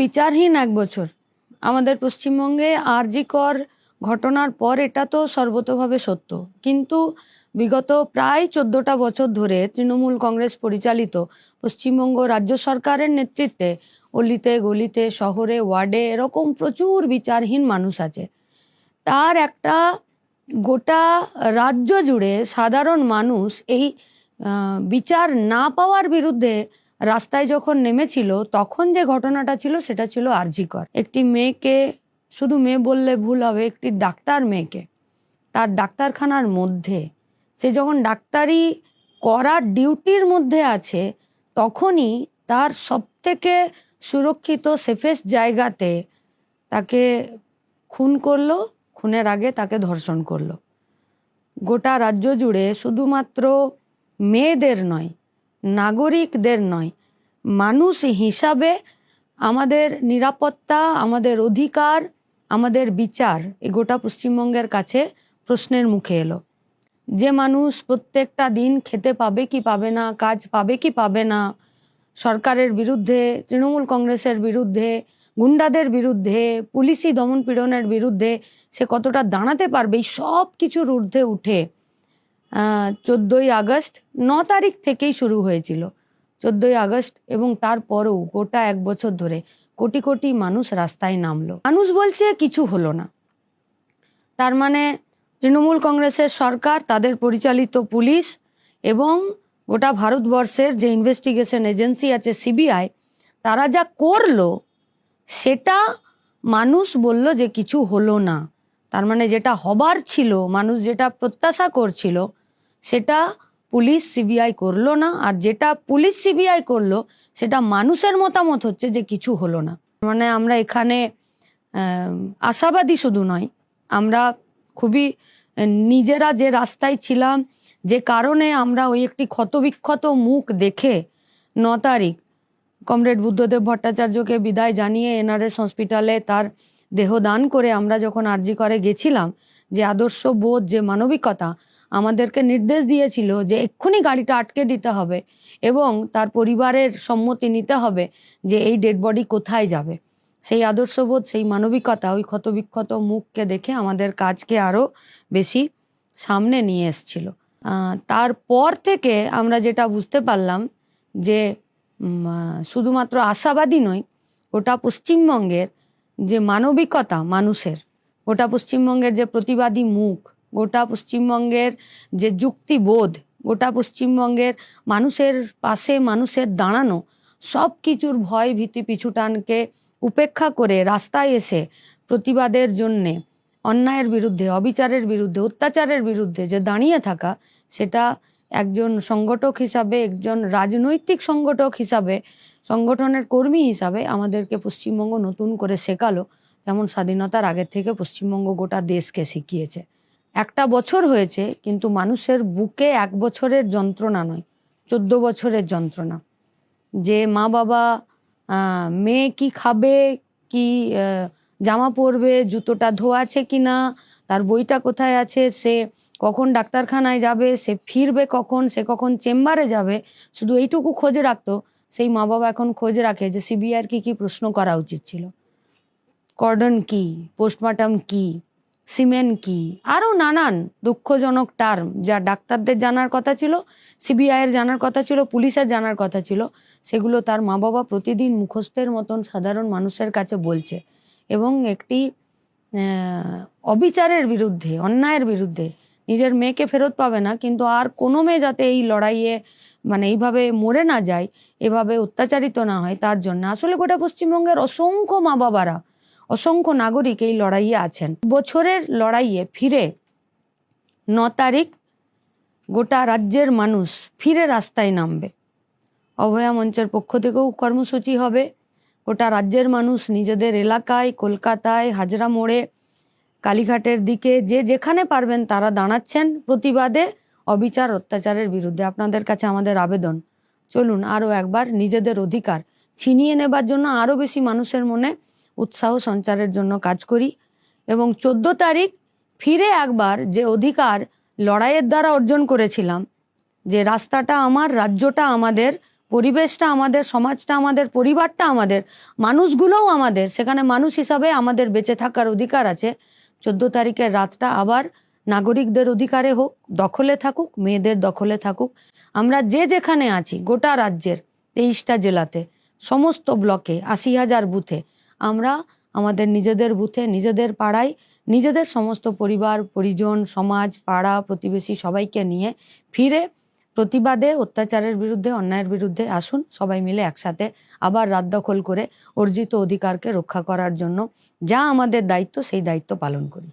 বিচারহীন এক বছর। আমাদের পশ্চিমবঙ্গে আরজিকর ঘটনার পর এটা তো সর্বতভাবে সত্য। কিন্তু বিগত প্রায় চোদ্দটা বছর ধরে তৃণমূল কংগ্রেস পরিচালিত পশ্চিমবঙ্গ রাজ্য সরকারের নেতৃত্বে অলিতে গলিতে, শহরে, ওয়ার্ডে এরকম প্রচুর বিচারহীন মানুষ আছে। তার একটা গোটা রাজ্য জুড়ে সাধারণ মানুষ এই বিচার না পাওয়ার বিরুদ্ধে রাস্তায় যখন নেমেছিল, তখন যে ঘটনাটা ছিল, সেটা ছিল আরজিকর। একটি মেয়েকে, শুধু মেয়ে বললে ভুল হবে, একটি ডাক্তার মেয়েকে। তার ডাক্তারখানার মধ্যে, সে যখন ডাক্তারি করার ডিউটির মধ্যে আছে, তখনই তার সবথেকে সুরক্ষিত, সেফেস্ট জায়গাতে তাকে খুন করল, খুনের আগে তাকে ধর্ষণ করল। গোটা রাজ্য জুড়ে শুধুমাত্র মেয়েদের নয় নাগরিকদের নয়, মানুষ হিসাবে আমাদের নিরাপত্তা, আমাদের অধিকার, আমাদের বিচার এই গোটা পশ্চিমবঙ্গের কাছে প্রশ্নের মুখে এলো। যে মানুষ প্রত্যেকটা দিন খেতে পাবে কি পাবে না, কাজ পাবে কি পাবে না, সরকারের বিরুদ্ধে, তৃণমূল কংগ্রেসের বিরুদ্ধে, গুন্ডাদের বিরুদ্ধে, পুলিশি দমন পীড়নের বিরুদ্ধে সে কতটা দাঁড়াতে পারবে, এই সব কিছুর ঊর্ধ্বে উঠে চোদ্দোই আগস্ট ন তারিখ থেকেই শুরু হয়েছিল। চোদ্দোই আগস্ট এবং তারপরেও গোটা এক বছর ধরে কোটি কোটি মানুষ রাস্তায় নামলো। মানুষ বলছে কিছু হলো না। তার মানে তৃণমূল কংগ্রেসের সরকার, তাদের পরিচালিত পুলিশ এবং গোটা ভারতবর্ষের যে ইনভেস্টিগেশন এজেন্সি আছে সিবিআই তারা যা করল সেটা মানুষ বলল যে কিছু হলো না। তার মানে যেটা হবার ছিল, মানুষ যেটা প্রত্যাশা করছিল সেটা পুলিশ সিবিআই করল না, আর যেটা পুলিশ সিবিআই করল, সেটা মানুষের মতামত হচ্ছে যে কিছু হলো না। মানে আমরা এখানে আশাবাদী শুধু নয়, আমরা খুবই নিজেরা যে রাস্তায় ছিলাম, যে কারণে আমরা ওই একটি ক্ষতবিক্ষত মুখ দেখে ন তারিখ কমরেড বুদ্ধদেব ভট্টাচার্যকে বিদায় জানিয়ে এনআরএস হসপিটালে তার দেহ দান করে আমরা যখন আরজি করে গেছিলাম, যে আদর্শ বোধ, যে মানবিকতা আমাদেরকে নির্দেশ দিয়েছিল যে এক্ষুনি গাড়িটা আটকে দিতে হবে এবং তার পরিবারের সম্মতি নিতে হবে যে এই ডেড বডি কোথায় যাবে। সেই আদর্শবোধ, সেই মানবিকতা, ওই ক্ষতবিক্ষত মুখকে দেখে আমাদের কাজকে আরও বেশি সামনে নিয়ে এসছিল। তারপর থেকে আমরা যেটা বুঝতে পারলাম যে শুধুমাত্র আশাবাদী নয় ওটা পশ্চিমবঙ্গের যে মানবিকতা মানুষের, ওটা পশ্চিমবঙ্গের যে প্রতিবাদী মুখ গোটা পশ্চিমবঙ্গের যে যুক্তিবোধ, গোটা পশ্চিমবঙ্গের মানুষের পাশে মানুষের দাঁড়ানো, সব কিছুর ভয় ভীতি পিছুটানকে উপেক্ষা করে রাস্তায় এসে প্রতিবাদের জন্যে, অন্যায়ের বিরুদ্ধে, অবিচারের বিরুদ্ধে, অত্যাচারের বিরুদ্ধে যে দাঁড়িয়ে থাকা, সেটা একজন সংগঠক হিসাবে, একজন রাজনৈতিক সংগঠক হিসাবে, সংগঠনের কর্মী হিসাবে আমাদেরকে পশ্চিমবঙ্গ নতুন করে শেখালো, যেমন স্বাধীনতার আগের থেকে পশ্চিমবঙ্গ গোটা দেশকে শিখিয়েছে। একটা বছর হয়েছে, কিন্তু মানুষের বুকে এক বছরের যন্ত্রণা নয়, চোদ্দ বছরের যন্ত্রণা। যে মা বাবা মেয়ে কি খাবে, কি জামা পরবে, জুতোটা ধোয়া আছে কি না তার বইটা কোথায় আছে, সে কখন ডাক্তারখানায় যাবে, সে ফিরবে কখন, সে কখন চেম্বারে যাবে, শুধু এইটুকু খোঁজ রাখতো, সেই মা বাবা এখন খোঁজ রাখে যে সিবিআর কি কি প্রশ্ন করা উচিত ছিল। কর্ডন কি? পোস্টমর্টম কি? সিমেন্ট কি? আরও নানান দুঃখজনক টার্ম যা ডাক্তারদের জানার কথা ছিল সিবিআইয়ের জানার কথা ছিল, পুলিশের জানার কথা ছিল, সেগুলো তার মা বাবা প্রতিদিন মুখস্থের মতন সাধারণ মানুষের কাছে বলছে এবং একটি অবিচারের বিরুদ্ধে, অন্যায়ের বিরুদ্ধে নিজের মেয়েকে ফেরত পাবে না, কিন্তু আর কোনো মেয়ে যাতে এই লড়াইয়ে মানে এইভাবে মরে না যায়, এভাবে অত্যাচারিত না হয়, তার জন্য। আসলে গোটা পশ্চিমবঙ্গের অসংখ্য মা বাবারা অসংখ্য নাগরিক এই লড়াইয়ে আছেন। বছরের লড়াইয়ে ফিরে ন তারিখ গোটা রাজ্যের মানুষ ফিরে রাস্তায় নামবে। অভয়া মঞ্চের পক্ষ থেকেও কর্মসূচি হবে। গোটা রাজ্যের মানুষ নিজেদের এলাকায়, কলকাতায়, হাজরা মোড়ে, কালীঘাটের দিকে যে যেখানে পারবেন তারা দাঁড়াচ্ছেন প্রতিবাদে অবিচার, অত্যাচারের বিরুদ্ধে। আপনাদের কাছে আমাদের আবেদন। চলুন আরও একবার নিজেদের অধিকার ছিনিয়ে নেবার জন্য আরও বেশি মানুষের মনে উৎসাহ সঞ্চারের জন্য কাজ করি এবং চোদ্দ তারিখ ফিরে একবার যে অধিকার লড়াইয়ের দ্বারা অর্জন করেছিলাম, যে রাস্তাটা আমার, রাজ্যটা আমাদের, পরিবেশটা আমাদের, সমাজটা আমাদের, পরিবারটা আমাদের, মানুষগুলোও আমাদের, সেখানে মানুষ হিসাবে আমাদের বেঁচে থাকার অধিকার আছে, চোদ্দ তারিখের রাতটা আবার নাগরিকদের অধিকারে হোক, দখলে থাকুক, মেয়েদের দখলে থাকুক, আমরা যে যেখানে আছি, গোটা রাজ্যের তেইশটা জেলাতে, সমস্ত ব্লকে, আশি হাজার বুথে আমরা আমাদের নিজেদের বুথে, নিজেদের পাড়ায়, নিজেদের সমস্ত পরিবার, পরিজন, সমাজ, পাড়া, প্রতিবেশী সবাইকে নিয়ে ফিরে প্রতিবাদে, অত্যাচারের বিরুদ্ধে, অন্যায়ের বিরুদ্ধে আসুন, সবাই মিলে একসাথে আবার রাত দখল করে অর্জিত অধিকারকে রক্ষা করার জন্য যা আমাদের দায়িত্ব, সেই দায়িত্ব পালন করি।